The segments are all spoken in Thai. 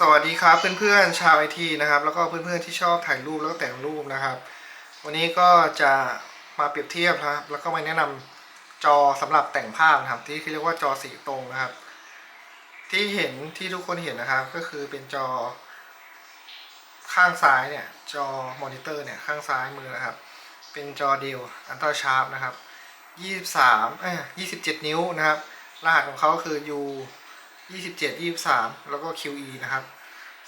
สวัสดีครับเพื่อนๆชาวไอทีนะครับ แล้วก็เพื่อนๆที่ชอบถ่ายรูปแล้วก็แต่งรูปนะครับ วันนี้ก็จะมาเปรียบเทียบนะครับ แล้วก็มาแนะนำจอสำหรับแต่งภาพนะครับ ที่เรียกว่าจอสีตรงนะครับ ที่เห็นที่ทุกคนเห็นนะครับ ก็คือเป็นจอ ข้างซ้ายเนี่ยจอมอนิเตอร์เนี่ยข้างซ้ายมือนะครับ เป็นจอเดียวอันตราชาร์ปนะครับ 23เอ้ย27 นิ้วนะครับ รหัสของเขาคือ U 27 23 แล้วก็ QE นะครับ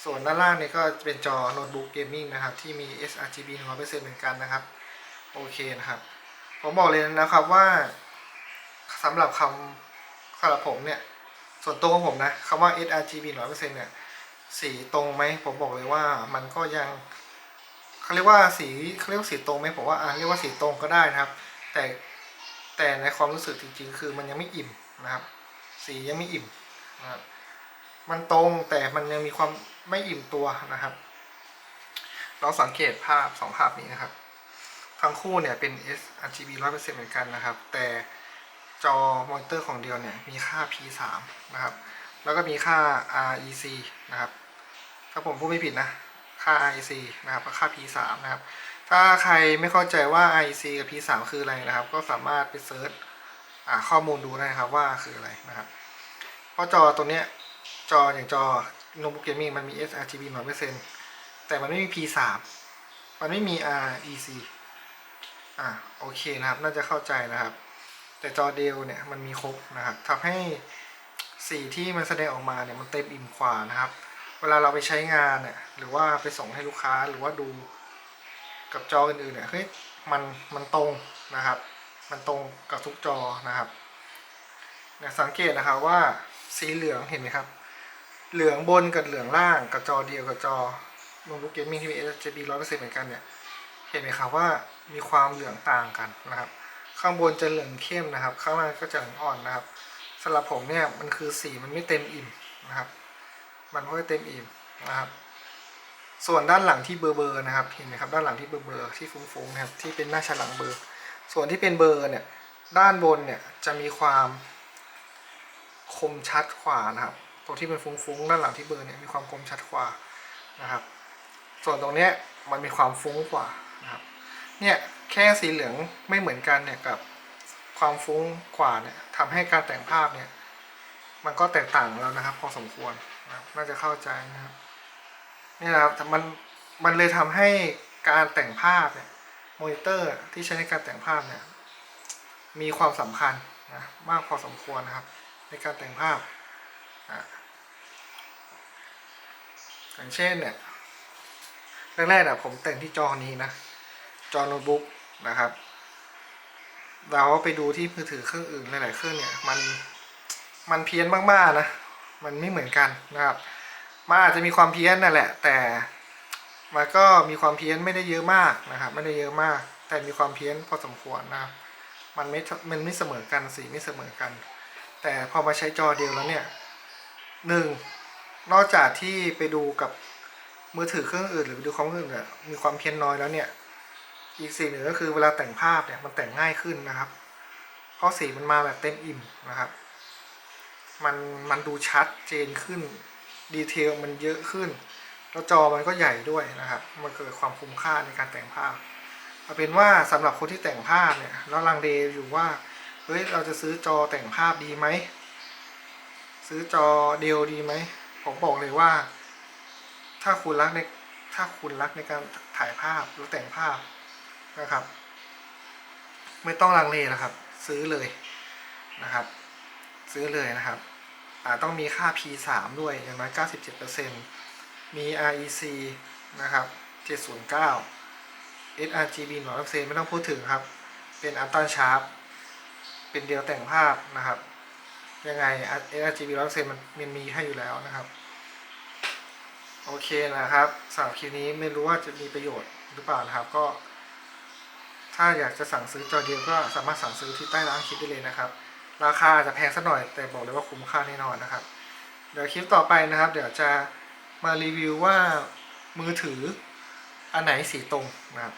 ส่วนด้านล่างนี่ก็เป็นจอโน้ตบุ๊กเกมมิ่งนะครับ ที่มี sRGB 100%เหมือนกันนะครับ โอเคนะครับ ผมบอกเลยนะครับว่าสำหรับคำสำหรับผมเนี่ย ส่วนตัวของผมนะคำว่า sRGB 100%เนี่ย สีตรงไหม ผมบอกเลยว่ามันก็ยังเขาเรียกว่าสีเขาเรียกว่าสีตรงไหมผมว่าอะเรียกว่าสีตรงก็ได้นะครับ แต่แต่ในความรู้สึกจริงๆ คือมันยังไม่อิ่มนะครับ สียังไม่อิ่ม นะครับมันตรงแต่มันยังมีความไม่อิ่มตัวนะครับ เราสังเกตภาพสองภาพนี้นะครับ ทั้งคู่เนี่ยเป็น sRGB 100%เหมือนกันนะครับ แต่จอมอนิเตอร์ของเดียวเนี่ยมีค่า P3 นะครับ แล้วก็มีค่า REC นะครับ ถ้าผมพูดไม่ผิดนะค่า REC นะครับกับค่า P3 นะครับ ถ้าใครไม่เข้าใจว่า REC กับ P3 คืออะไรนะครับ ก็สามารถไปเซิร์ชข้อมูลดูได้นะครับว่าคืออะไรนะครับ เพราะจอตัวเนี้ยจออย่างจอโน้ตบุ๊กเกมมิ่งมันมี sRGB 100%แต่มันไม่มี P3 มันไม่มี REC อ่าโอเคนะครับ น่าจะเข้าใจนะครับ แต่จอเดลเนี่ยมันมีครบนะครับทำให้สีที่มันแสดงออกมาเนี่ยมันเต็มอิ่มกว่านะครับ เวลาเราไปใช้งานเนี่ยหรือว่าไปส่งให้ลูกค้าหรือว่าดูกับจออื่นๆเนี่ยเฮ้ยมันมันตรงนะครับ มันตรงกับทุกจอนะครับเนี่ยสังเกตนะครับว่า สีเหลืองเห็นไหมครับ เหลืองบนกับเหลืองล่างกับจอเดียวกับจอโน้ตบุ๊กเกมมิ่งที่มี RGB 100%เหมือนกันเนี่ยเห็นไหมครับว่ามีความเหลืองต่างกันนะครับ ข้างบนจะเหลืองเข้มนะครับ ข้างล่างก็จะเหลืองอ่อนนะครับสำหรับผมเนี่ยมันคือสีมันไม่เต็มอิ่มนะครับ มันไม่เต็มอิ่มนะครับ ส่วนด้านหลังที่เบอร์เบอร์นะครับเห็นไหมครับด้านหลังที่เบอร์เบอร์ที่ฟุ้งๆนะครับที่เป็นหน้าฉลังเบอร์ ส่วนที่เป็นเบอร์เนี่ยด้านบนเนี่ยจะมีความ คมชัดกว่านะครับ ตรงที่เป็นฟุ้งๆด้านหลังที่เบอร์เนี่ยมีความคมชัดกว่านะครับ ส่วนตรงเนี้ยมันมีความฟุ้งกว่านะครับ เนี่ยแค่สีเหลืองไม่เหมือนกันเนี่ยกับความฟุ้งกว่าเนี่ยทำให้การแต่งภาพเนี่ยมันก็แตกต่างแล้วนะครับ พอสมควรนะครับน่าจะเข้าใจนะครับนี่นะครับมันมันเลยทำให้การแต่งภาพเนี่ยมอนิเตอร์ที่ใช้ในการแต่งภาพเนี่ยมีความสำคัญนะมากพอสมควรนะครับ ในการแต่งภาพอะอย่างเช่นเนี่ยแรกๆอะผมแต่งที่จอนี้นะ จอโน้ตบุ๊กนะครับ เราไปดูที่มือถือเครื่องอื่นหลายๆเครื่องเนี่ยมันมันเพี้ยนมากๆนะ มันไม่เหมือนกันนะครับมันอาจจะมีความเพี้ยนนั่นแหละ แต่มันก็มีความเพี้ยนไม่ได้เยอะมากนะครับ ไม่ได้เยอะมาก แต่มีความเพี้ยนพอสมควรนะครับ มันไม่มันไม่เสมอกันสีไม่เสมอกัน แต่พอมาใช้จอเดียวแล้วเนี่ยหนึ่งนอกจากที่ไปดูกับมือถือเครื่องอื่นหรือดูคอมองอื่นเนี่ยมีความเพี้ยนน้อยแล้วเนี่ยอีกสิ่งหนึ่งก็คือเวลาแต่งภาพเนี่ยมันแต่งง่ายขึ้นนะครับ เพราะสีมันมาแบบเต็มอิ่มนะครับ มันมันดูชัดเจนขึ้นดีเทลมันเยอะขึ้น แล้วจอมันก็ใหญ่ด้วยนะครับ มันเกิดความคุ้มค่าในการแต่งภาพเอาเป็นว่าสำหรับคนที่แต่งภาพเนี่ยแล้วลังเลอยู่ว่า เฮ้ยเราจะซื้อจอแต่งภาพดีไหม ซื้อจอเดียวดีไหม ผมบอกเลยว่า ถ้าคุณรักในถ้าคุณรักในการถ่ายภาพหรือแต่งภาพนะครับ ไม่ต้องลังเลนะครับ ซื้อเลยนะครับ ซื้อเลยนะครับอ่าต้องมีค่า P3 ด้วยอย่างน้อย97%มี REC นะครับ 709 sRGB 100%ไม่ต้องพูดถึงครับ เป็นอัลตราชาร์ป เป็นเดียวแต่งภาพนะครับ ยังไง sRGB 100%มันมันมีให้อยู่แล้วนะครับ โอเคนะครับสำหรับคลิปนี้ไม่รู้ว่าจะมีประโยชน์หรือเปล่านะครับก็ ถ้าอยากจะสั่งซื้อจอเดียวก็สามารถสั่งซื้อที่ใต้ร้านคลิปได้เลยนะครับ ราคาอาจจะแพงสักหน่อยแต่บอกเลยว่าคุ้มค่าแน่นอนนะครับ เดี๋ยวคลิปต่อไปนะครับ เดี๋ยวจะมารีวิวว่ามือถืออันไหนสีตรงนะครับ